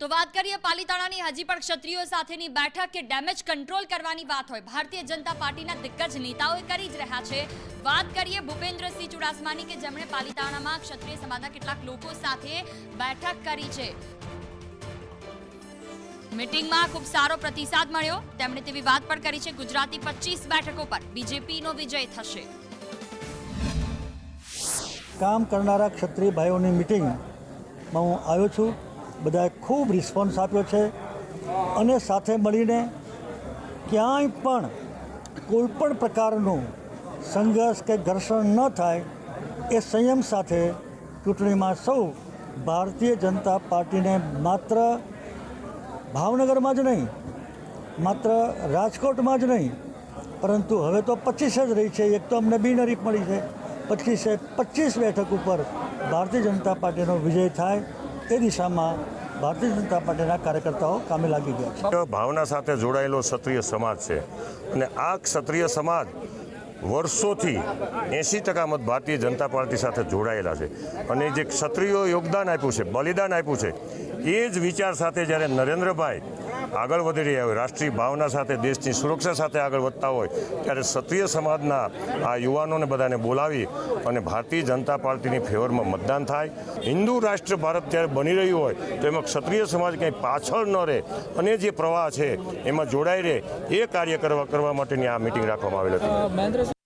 તો વાત કરીએ પાલીતાણાની. હજી પણ ક્ષત્રિયો સાથેની બેઠક કે ડેમેજ કંટ્રોલ કરવાની વાત હોય. ભારતીય જનતા પાર્ટીના દિગ્ગજ નેતાઓએ કરી જ રહ્યા છે. વાત કરીએ ભૂપેન્દ્રસિંહ ચુડાસમાની કે જેમણે પાલીતાણામાં ક્ષત્રિય સમાજના કેટલાક લોકો સાથે બેઠક કરી છે. મિટિંગમાં ખૂબ સારો પ્રતિસાદ મળ્યો. તેમણે તેવી વાત પણ કરી છે. ગુજરાતી પચીસ બેઠકો પર બીજેપીનો વિજય થશે. કામ કરનારા ક્ષત્રિય ભાઈઓની મિટિંગમાં હું આવ્યો છું. બધાએ ખૂબ રિસ્પોન્સ આપ્યો છે અને સાથે મળીને ક્યાંય પણ કોઈ પણ પ્રકારનું સંઘર્ષ કે ઘર્ષણ ન થાય એ સંયમ સાથે ચૂંટણીમાં સૌ ભારતીય જનતા પાર્ટીને માત્ર ભાવનગરમાં જ નહીં, માત્ર રાજકોટમાં જ નહીં, પરંતુ હવે તો પચીસ જ રહી છે. એક તો અમને બિનરીફ મળી છે. પચીસે પચીસ બેઠક ઉપર ભારતીય જનતા પાર્ટીનો વિજય થાય એ દિશામાં ભારતીય જનતા પાર્ટીના કાર્યકર્તાઓ કામે લાગી ગયા છે. ભાવના સાથે જોડાયેલો ક્ષત્રિય સમાજ છે. અને આ ક્ષત્રિય સમાજ વર્ષોથી એંસી ટકા મત ભારતીય જનતા પાર્ટી સાથે જોડાયેલા છે. અને જે ક્ષત્રિયો યોગદાન આપ્યું છે, બલિદાન આપ્યું છે, એ જ વિચાર સાથે જ્યારે નરેન્દ્રભાઈ આગળ વધી રહ્યા હોય, રાષ્ટ્રીય ભાવના સાથે દેશની સુરક્ષા સાથે આગળ વધતા હોય, ત્યારે ક્ષત્રિય સમાજના આ યુવાનોને બધાને બોલાવી અને ભારતીય જનતા પાર્ટીની ફેવરમાં મતદાન થાય. હિન્દુ રાષ્ટ્ર ભારત જ્યારે બની રહ્યું હોય, તો એમાં ક્ષત્રિય સમાજ ક્યાંય પાછળ ન રહે અને જે પ્રવાહ છે એમાં જોડાઈ રહે, એ કાર્ય કરવા કરવા માટેની આ મિટિંગ રાખવામાં આવેલ હતી.